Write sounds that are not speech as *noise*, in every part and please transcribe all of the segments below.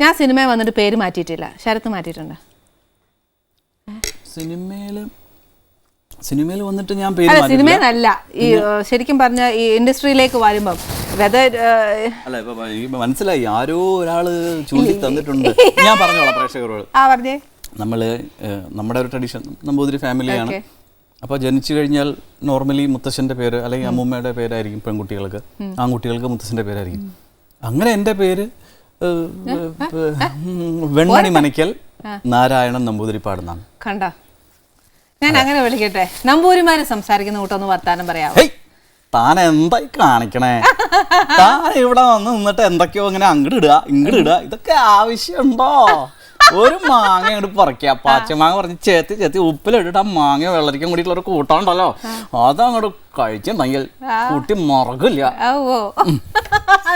ഞാൻ സിനിമയിൽ വന്നിട്ട് പേര് മാറ്റിയിട്ടില്ല. ശരത്ത് മാറ്റിയിട്ടുണ്ട്. സിനിമയിൽ സിനിമയിൽ വന്നിട്ട് ഞാൻ പേര് അല്ല മാറ്റിയിട്ടില്ല. ഈ ശരിക്കും പറഞ്ഞ ഈ ഇൻഡസ്ട്രിയിലേക്ക് വരുമ്പം അല്ല ഇപ്പൊ മനസ്സിലായി. ആരോ ഒരാൾ ചൂണ്ടി തന്നിട്ടുണ്ട്. ഞാൻ പറഞ്ഞോളാം പ്രേക്ഷകരോട്. ആ പറഞ്ഞേ. നമ്മൾ നമ്മുടെ ഒരു ട്രഡീഷൻ നമ്പൂതിരി ഫാമിലിയാണ്. അപ്പൊ അപ്പോൾ ജനിച്ചു കഴിഞ്ഞാൽ നോർമലി മുത്തശ്ശന്റെ പേര് അല്ലെങ്കിൽ അമ്മൂമ്മയുടെ പേരായിരിക്കും പെൺകുട്ടികൾക്ക്. ആൺകുട്ടികൾക്ക് മുത്തശ്ശന്റെ പേരായിരിക്കും. അങ്ങനെ എന്റെ പേര് വെൺമണി മനയ്ക്കൽ നാരായണൻ നമ്പൂതിരി എന്നാണ് കണ്ട? ഞാൻ അങ്ങനെ വിളിക്കട്ടെ. നമ്പൂരിമാരെ സംസാരിക്കുന്ന കൂട്ടൊന്ന് വർത്താനം പറയാമോ ഹേയ് താൻ എന്തായി കാണിക്കണേ? താൻ ഇവിടെ വന്ന് നിന്നിട്ട് എന്തൊക്കെയോ ഇങ്ങനെ അങ്ങോട്ട് ഇടുക ഇങ്ങോട്ട് ഇടുക ഇതൊക്കെ ആവശ്യമുണ്ടോ? ഒരു മാങ്ങ അങ്ങോട്ട് പറിക്കുക പച്ചമാങ്ങ പറഞ്ഞ് ചേത്തി ചേത്തി ഉപ്പിലിട്ടിട്ട് ആ മാങ്ങ വെള്ളരിക്കാൻ കൂടിയിട്ടുള്ള ഒരു കൂട്ടമുണ്ടല്ലോ അതങ്ങോട്ട് കഴിച്ചിട്ടുണ്ടെങ്കിൽ കുട്ടി മുറകില്ല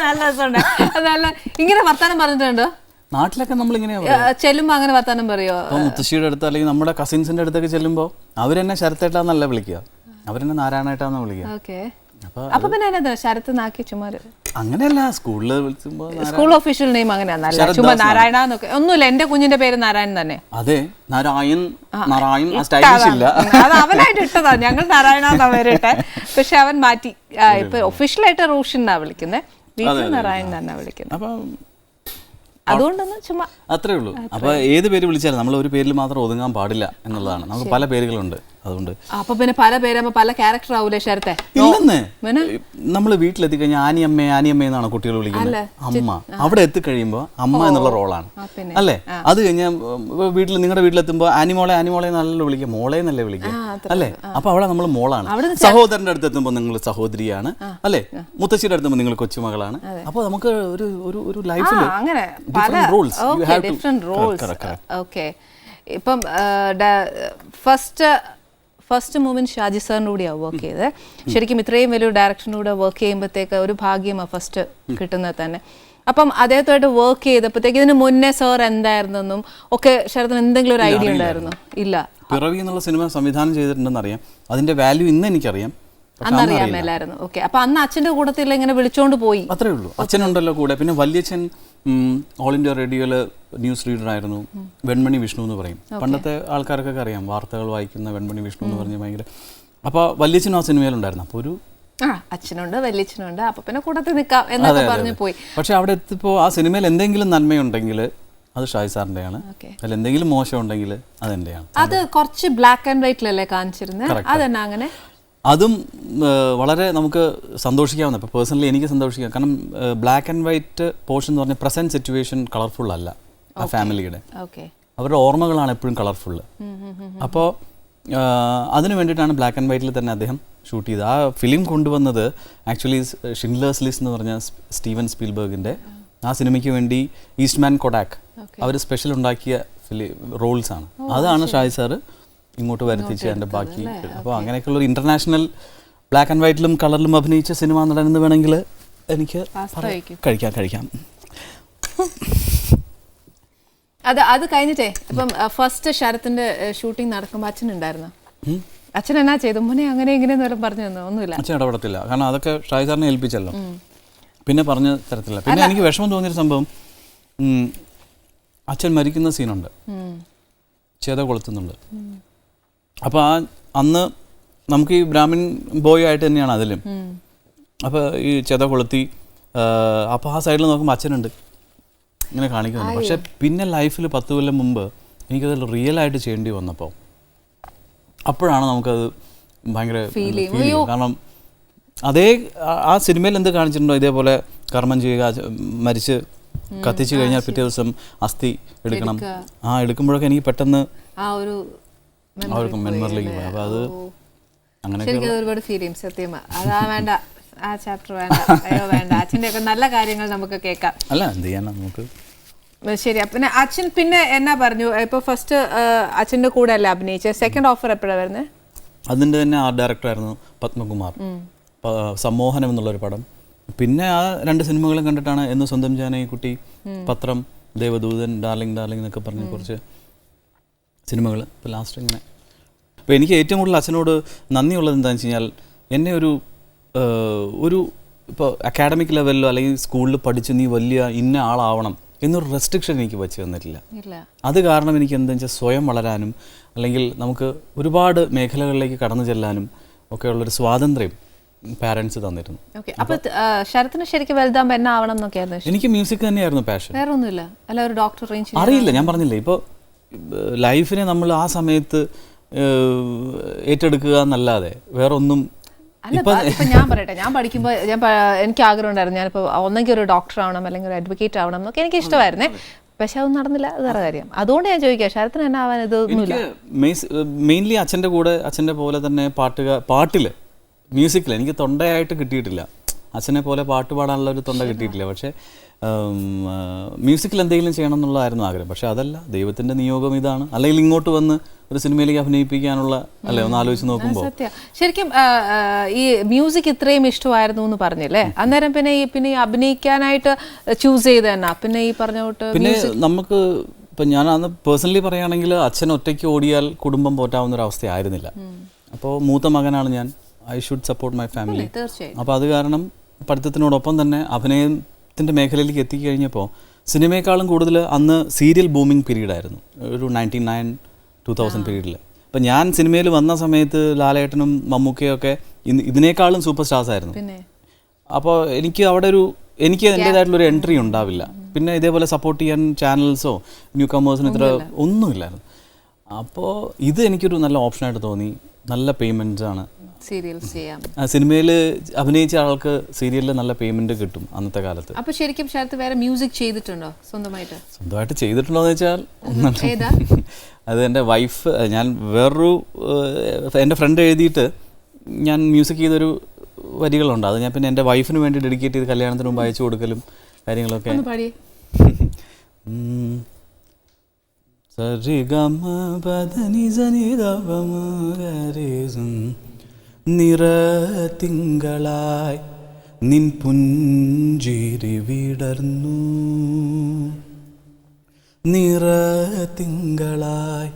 നല്ല രസമുണ്ട്. ഇങ്ങനെ വർത്താനം പറഞ്ഞിട്ടുണ്ട്? നാട്ടിലൊക്കെ നമ്മളിങ്ങനെ ഏഹ്, ചെല്ലുമ്പോ അങ്ങനെ വർത്താനം പറയോ? മുത്തശ്ശിയുടെ അടുത്ത് അല്ലെങ്കിൽ നമ്മുടെ കസിൻസിന്റെ അടുത്തൊക്കെ ചെല്ലുമ്പോ അവരെന്നെ ശരത്തേട്ടാന്നല്ല വിളിക്കുക. അവരെന്നെ നാരായണേട്ടാന്ന് വിളിക്കുക. അപ്പൊ പിന്നെ ശരത്ത് നാക്കി ചുമ്മാ അങ്ങനെയല്ല സ്കൂളിൽ സ്കൂൾ ഒഫീഷ്യൽ നെയിം ശരത് ചുമ്മാ നാരായണ എന്നൊക്കെ ഒന്നുമില്ല എന്റെ കുഞ്ഞിന്റെ പേര് നാരായണൻ തന്നെ. അതെ നാരായൺ നാരായൺ ഇല്ല. അത് അവനായിട്ട് ഇട്ടതാ. ഞങ്ങൾ നാരായണ എന്നാ പേരിട്ടെ. പക്ഷെ അവൻ മാറ്റി. ഇപ്പൊ ഒഫീഷ്യൽ ആയിട്ട് റൂഷൻ എന്നാ വിളിക്കുന്നത് വീട്ടിൽ നാരായണൻ തന്നെ വിളിക്കുന്നത് അപ്പം അതുകൊണ്ടൊന്നും ചുമ്മാ അത്രേ ഉള്ളൂ. അപ്പൊ ഏത് പേര് വിളിച്ചാലും നമ്മൾ ഒരു പേരിൽ മാത്രം ഒതുങ്ങാൻ പാടില്ല എന്നുള്ളതാണ്. നമുക്ക് പല പേരുകളുണ്ട്. അതുകൊണ്ട്. അപ്പൊ പിന്നെ പല പേരാകുമ്പോ പല ക്യാരക്ടർ ആവൂലേ ശരത്തെ? ഇല്ലെന്ന്. നമ്മൾ വീട്ടിലെത്തി കഴിഞ്ഞാൽ ആനിയമ്മ ആനിയമ്മ എന്നാണ് കുട്ടികൾ വിളിക്കുന്നത് അമ്മ. അവിടെ എത്തിക്കഴിയുമ്പോൾ അമ്മ എന്നുള്ള റോളാണ്. അല്ലേ? അത് കഴിഞ്ഞാൽ വീട്ടിൽ നിങ്ങളുടെ വീട്ടിലെത്തുമ്പോൾ ആനിമോളെ ആനിമോളെ നല്ല വിളിക്കുക മോളെ എന്നല്ലേ വിളിക്കുക അല്ലേ? അപ്പൊ അവിടെ നമ്മൾ മോളാണ്. സഹോദരന്റെ അടുത്ത് എത്തുമ്പോൾ നിങ്ങൾ സഹോദരിയാണ് അല്ലേ? മുത്തശ്ശിയുടെ അടുത്തുമ്പോൾ നിങ്ങൾ കൊച്ചുമകളാണ്. അപ്പൊ നമുക്ക് ഒരു ഒരു ഒരു ലൈഫിൽ അങ്ങനെ. Roles correct. ഓക്കെ ഇപ്പം ഫസ്റ്റ് ഫസ്റ്റ് മൂവ്മെന്റ് ഷാജി സാറിന്റെ കൂടിയാണ് വർക്ക് ചെയ്തത് ശരിക്കും ഇത്രയും വലിയൊരു ഡയറക്ഷനിലൂടെ വർക്ക് ചെയ്യുമ്പോഴത്തേക്ക് ഒരു ഭാഗ്യമാണ് ഫസ്റ്റ് കിട്ടുന്നത് തന്നെ. അപ്പം അദ്ദേഹത്തുമായിട്ട് വർക്ക് ചെയ്തപ്പോഴത്തേക്ക് ഇതിന് മുന്നേ സാർ എന്തായിരുന്നെന്നും ഒക്കെ ശരത്തിന് എന്തെങ്കിലും ഒരു ഐഡിയ ഉണ്ടായിരുന്നു? ഇല്ല. പിറവി എന്നുള്ള സിനിമ സംവിധാനം ചെയ്തിട്ടുണ്ടെന്ന് അറിയാം അതിന്റെ വാല്യൂ ഇന്ന് എനിക്കറിയാം അന്നറിയാമല്ലായിരുന്നു ഓക്കെ അപ്പൊ അന്ന് അച്ഛന്റെ കൂട്ടത്തിൽ ഇങ്ങനെ വിളിച്ചോണ്ട് പോയി. അത്രേ ഉള്ളൂ. അച്ഛനുണ്ടല്ലോ കൂടെ. പിന്നെ വല്യച്ഛൻ ഓൾ ഇന്ത്യ റേഡിയോയിൽ ന്യൂസ് റീഡർ ആയിരുന്നു വെൺമണി വിഷ്ണു എന്ന് പറയും. പണ്ടത്തെ ആൾക്കാർക്കൊക്കെ അറിയാം വാർത്തകൾ വായിക്കുന്ന വെൺമണി വിഷ്ണു എന്ന് പറഞ്ഞ് ഭയങ്കര. അപ്പോൾ വല്യച്ഛനും ആ സിനിമയിലുണ്ടായിരുന്നു. അപ്പോൾ ഒരു ആ അച്ഛനുണ്ട് വല്യച്ഛനുണ്ട്. അപ്പൊ പിന്നെ കൂട്ടത്തിൽ നിൽക്കാം എന്നൊക്കെ പറഞ്ഞു പോയി. പക്ഷെ അവിടെ എത്തിപ്പോ ആ സിനിമയിൽ എന്തെങ്കിലും നന്മയുണ്ടെങ്കിൽ അത് ഷായ് സാറിന്റെയാണ്. അല്ല അതിൽ എന്തെങ്കിലും മോശം ഉണ്ടെങ്കിൽ അതെന്റെയാണ് അത് കുറച്ച് ബ്ലാക്ക് ആൻഡ് വൈറ്റിലല്ലേ കാണിച്ചിരുന്നത് അതെന്നാ അങ്ങനെ? അതും വളരെ നമുക്ക് സന്തോഷിക്കാവുന്ന ഇപ്പോൾ പേഴ്സണലി എനിക്ക് സന്തോഷിക്കാം. കാരണം ബ്ലാക്ക് ആൻഡ് വൈറ്റ് പോർഷൻ എന്ന് പറഞ്ഞാൽ പ്രസന്റ് സിറ്റുവേഷൻ കളർഫുൾ അല്ല ആ ഫാമിലിയുടെ ഓക്കെ അവരുടെ ഓർമ്മകളാണ് എപ്പോഴും കളർഫുൾ അപ്പോൾ അതിന് വേണ്ടിയിട്ടാണ് ബ്ലാക്ക് ആൻഡ് വൈറ്റിൽ തന്നെ അദ്ദേഹം ഷൂട്ട് ചെയ്തത്. ആ ഫിലിം കൊണ്ടുവന്നത് ആക്ച്വലി ഷിൻലേഴ്സ് ലിസ് എന്ന് പറഞ്ഞ സ്റ്റീവൻ സ്പീൽബർഗിന്റെ ആ സിനിമയ്ക്ക് വേണ്ടി ഈസ്റ്റ്മാൻ കൊഡാക്ക് അവർ സ്പെഷ്യൽ ഉണ്ടാക്കിയ ഫിലി റോൾസാണ് ആണ്. അതാണ് ഷാഹി സാറ് ഇങ്ങോട്ട് വരുത്തിച്ച് എന്റെ ബാക്കി അപ്പോൾ അങ്ങനെയൊക്കെയുള്ള ഒരു ഇന്റർനാഷണൽ ബ്ലാക്ക് ആൻഡ് വൈറ്റിലും കളറിലും അഭിനയിച്ച സിനിമ നടൻ എന്ന് വേണമെങ്കിൽ എനിക്ക്. കഴിക്കാം. കഴിക്കാം അത് അത് കഴിഞ്ഞിട്ടേ ഇപ്പം ഫസ്റ്റ് ശരത്തിന്റെ ഷൂട്ടിംഗ് നടക്കുമ്പോൾ അച്ഛൻ ഉണ്ടായിരുന്നു? അച്ഛൻ എന്നാ ചെയ്തു? മോനെ അങ്ങനെ ഇങ്ങനെ പറഞ്ഞു തന്നു? ഒന്നുമില്ല. അച്ഛൻ ഇടപെടത്തില്ല. കാരണം അതൊക്കെ ഷായി സാറിനെ ഏൽപ്പിച്ചല്ലോ. പിന്നെ പറഞ്ഞ തരത്തില്ല. പിന്നെ എനിക്ക് വിഷമം തോന്നിയൊരു സംഭവം. അച്ഛൻ മരിക്കുന്ന സീനുണ്ട്. ചേത കൊളുത്തുന്നുണ്ട് അപ്പോൾ ആ അന്ന് നമുക്ക് ഈ ബ്രാഹ്മിൻ ബോയ് ആയിട്ട് തന്നെയാണ് അതിലും. അപ്പോൾ ഈ ചെത കൊളുത്തി അപ്പോൾ ആ സൈഡിൽ നോക്കുമ്പോൾ അച്ഛനുണ്ട്. ഇങ്ങനെ കാണിക്കുന്നുണ്ട്. പക്ഷെ പിന്നെ ലൈഫിൽ പത്ത് കൊല്ലം മുമ്പ് എനിക്കത് റിയൽ ആയിട്ട് ചെയ്യേണ്ടി വന്നപ്പോൾ അപ്പോഴാണ് നമുക്കത് ഭയങ്കര. കാരണം അതേ ആ- സിനിമയിൽ എന്ത് കാണിച്ചിട്ടുണ്ടോ? ഇതേപോലെ കർമ്മം ചെയ്യുക മരിച്ച് കത്തിച്ചു കഴിഞ്ഞാൽ പിറ്റേ ദിവസം അസ്ഥി എടുക്കണം. ആ എടുക്കുമ്പോഴൊക്കെ എനിക്ക് പെട്ടെന്ന് ആ ഒരു ഒരു മെമ്മറിലേക്ക് അപ്പോൾ അത് അങ്ങനെ ഒരുപാട് ഫീൽ ചെയ്യും സത്യമാ അതാ വേണ്ട. ആ ചാപ്റ്റർ വേണ്ട. അയ്യോ വേണ്ട. അച്ഛന്റെ ഒക്കെ നല്ല കാര്യങ്ങൾ നമുക്ക് കേൾക്കാം. അല്ല എന്ത് ചെയ്യാനാ നമുക്ക്? ശരി. പിന്നെ അച്ഛൻ പിന്നെ എന്നാ പറഞ്ഞു? ഇപ്പൊ ഫസ്റ്റ് അച്ഛന്റെ കൂടെ അല്ല അഭിനയിച്ചത് സെക്കൻഡ് ഓഫർ എപ്പോഴാണ് വരുന്നത് അതിന്റെ തന്നെ ആർട്ട് ഡയറക്ടറായിരുന്നു പത്മകുമാർ. സമ്മോഹനം എന്നുള്ളൊരു പടം. പിന്നെ ആ രണ്ട് സിനിമകളും കണ്ടിട്ടാണ് എന്ന് സ്വന്തം ജാനകിക്കുട്ടി പത്രം ദേവദൂതൻ ഡാർലിംഗ് ഡാർലിംഗ് എന്നൊക്കെ പറഞ്ഞ് കുറച്ച് സിനിമകൾ ഇപ്പോൾ ലാസ്റ്റ് ഇങ്ങനെ. അപ്പോൾ എനിക്ക് ഏറ്റവും കൂടുതൽ അച്ഛനോട് നന്ദിയുള്ളത് എന്താണെന്ന് വെച്ച് കഴിഞ്ഞാൽ എന്നെ ഒരു ഒരു ഇപ്പോൾ അക്കാഡമിക് ലെവലിലോ അല്ലെങ്കിൽ സ്കൂളിൽ പഠിച്ച് നീ വലിയ ഇന്ന ആളാവണം എന്നൊരു റെസ്ട്രിക്ഷൻ എനിക്ക് വെച്ച് തന്നിട്ടില്ല. അത് കാരണം എനിക്ക് എന്താ വെച്ചാൽ സ്വയം വളരാനും അല്ലെങ്കിൽ നമുക്ക് ഒരുപാട് മേഖലകളിലേക്ക് കടന്നു ചെല്ലാനും ഒക്കെയുള്ളൊരു സ്വാതന്ത്ര്യം പാരൻസ് തന്നിരുന്നു. ഓക്കെ. അപ്പൊ ആ, ശരത്തിന് ശരിക്കും വലുതാകുമ്പോ എന്നാ എന്നൊക്കെയായിരുന്നു എനിക്ക് മ്യൂസിക് തന്നെയായിരുന്നു പാഷൻ വേറെ ഒന്നുമില്ല അല്ല ഒരു ഡോക്ടർ അറിയില്ല ഞാൻ പറഞ്ഞില്ലേ? ഇപ്പോൾ ലൈഫിനെ നമ്മൾ ആ സമയത്ത് ഏറ്റെടുക്കുക എന്നല്ലാതെ വേറെ ഒന്നും അല്ല ഇപ്പം ഇപ്പൊ ഞാൻ പറയട്ടെ. ഞാൻ പഠിക്കുമ്പോൾ ഞാൻ എനിക്ക് ആഗ്രഹം ഉണ്ടായിരുന്നു ഞാനിപ്പോൾ ഒന്നെങ്കിൽ ഒരു ഡോക്ടർ ആവണം അല്ലെങ്കിൽ ഒരു അഡ്വക്കേറ്റ് ആവണം എന്നൊക്കെ എനിക്ക് ഇഷ്ടമായിരുന്നേ. പക്ഷെ അതൊന്നും നടന്നില്ല. അത് വേറെ കാര്യം. അതുകൊണ്ട് ഞാൻ ചോദിക്കാം ശരത്തിന് തന്നെ ആവാൻ ഇതൊന്നുമില്ല മെയിൻലി അച്ഛന്റെ കൂടെ അച്ഛന്റെ പോലെ തന്നെ പാട്ടുക പാട്ടിൽ മ്യൂസിക്കിൽ എനിക്ക് തൊണ്ടയായിട്ട് കിട്ടിയിട്ടില്ല. അച്ഛനെ പോലെ പാട്ട് പാടാനുള്ള ഒരു തൊണ്ട കിട്ടിയിട്ടില്ല. പക്ഷേ മ്യൂസിക്കിൽ എന്തെങ്കിലും ചെയ്യണം എന്നുള്ളതായിരുന്നു ആഗ്രഹം. പക്ഷേ അതല്ല ദൈവത്തിന്റെ നിയോഗം ഇതാണ്. അല്ലെങ്കിൽ ഇങ്ങോട്ട് വന്ന് ഒരു സിനിമയിലേക്ക് അഭിനയിപ്പിക്കാനുള്ള അല്ലേ ഒന്ന് ആലോചിച്ച് നോക്കുമ്പോൾ ശരിക്കും ഈ മ്യൂസിക് ഇത്രയും ഇഷ്ടമായിരുന്നു എന്ന് പറഞ്ഞില്ലേ? അന്നേരം പിന്നെ ഈ പിന്നെ ഈ അഭിനയിക്കാനായിട്ട് ചൂസ് ചെയ്ത് തന്നെ. പിന്നെ ഈ പറഞ്ഞോട്ട് പിന്നെ നമുക്ക് ഇപ്പം ഞാൻ അന്ന് പേഴ്സണലി പറയുകയാണെങ്കിൽ അച്ഛൻ ഒറ്റയ്ക്ക് ഓടിയാൽ കുടുംബം പോറ്റാവുന്ന ഒരു അവസ്ഥയായിരുന്നില്ല അപ്പോൾ മൂത്ത മകനാണ് ഞാൻ. I should support my family തീർച്ചയായും. അപ്പോൾ അത് കാരണം പഠിത്തത്തിനോടൊപ്പം തന്നെ അഭിനയത്തിന്റെ മേഖലയിലേക്ക് എത്തിക്കഴിഞ്ഞപ്പോൾ സിനിമയെക്കാളും കൂടുതൽ അന്ന് സീരിയൽ ബൂമിങ് പീരീഡ് ആയിരുന്നു. ഒരു നയന്റി നയൻ ടു തൗസൻഡ് പീരീഡിൽ അപ്പം ഞാൻ സിനിമയിൽ വന്ന സമയത്ത് ലാലേട്ടനും മമ്മൂക്കയും ഒക്കെ ഇന്ന് ഇതിനേക്കാളും സൂപ്പർ സ്റ്റാർസ് ആയിരുന്നു. അപ്പോൾ എനിക്ക് അവിടെ ഒരു എനിക്ക് എന്റേതായിട്ടുള്ള ഒരു എൻട്രി ഉണ്ടാവില്ല. പിന്നെ ഇതേപോലെ സപ്പോർട്ട് ചെയ്യാൻ ചാനൽസോ ന്യൂ കമേഴ്സിന് ഇത്ര ഒന്നുമില്ലായിരുന്നു. അപ്പോൾ ഇത് എനിക്കൊരു നല്ല ഓപ്ഷനായിട്ട് തോന്നി. നല്ല പേയ്മെന്റ്സ് ആണ് സീരിയൽസ് ചെയ്യാം. സിനിമയിൽ അഭിനയിച്ച ആൾക്ക് സീരിയലിൽ നല്ല പേയ്മെന്റ് കിട്ടും അന്നത്തെ കാലത്ത്. അപ്പൊ ശരിക്കും ശരത്ത് വേറെ മ്യൂസിക് ചെയ്തിട്ടുണ്ടോ സ്വന്തമായിട്ട്? സ്വന്തമായിട്ട് ചെയ്തിട്ടുണ്ടോ എന്ന് വെച്ചാൽ *laughs* അത് എന്റെ വൈഫ് ഞാൻ വേറൊരു എന്റെ ഫ്രണ്ട് എഴുതിയിട്ട് ഞാൻ മ്യൂസിക് ചെയ്തൊരു വരികളുണ്ട്. അത് ഞാൻ പിന്നെ എന്റെ വൈഫിന് വേണ്ടി ഡെഡിക്കേറ്റ് ചെയ്ത് കല്യാണത്തിന് മുമ്പ് അയച്ചു കൊടുക്കലും കാര്യങ്ങളൊക്കെ. *laughs* ഉം. സരിഗമ പദനി സനി. നിറത്തിങ്കളായി നിൻ പുഞ്ചിരി വിടർന്നു നിറത്തിങ്കളായി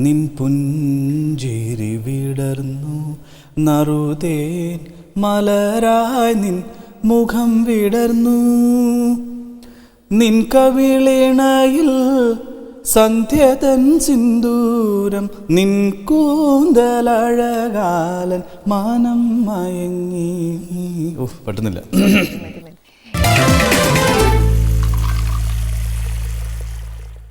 നിൻ പുഞ്ചിരി വിടർന്നു നറുതേൻ മലരായി നിൻ മുഖം വിടർന്നു നിൻ കവിളിണയിൽ സന്ധ്യതൻ സിന്ദൂരം നിൻ കൂന്തലഴകാലൻ മാനം മയങ്ങി. ഓ പറ്റുന്നില്ല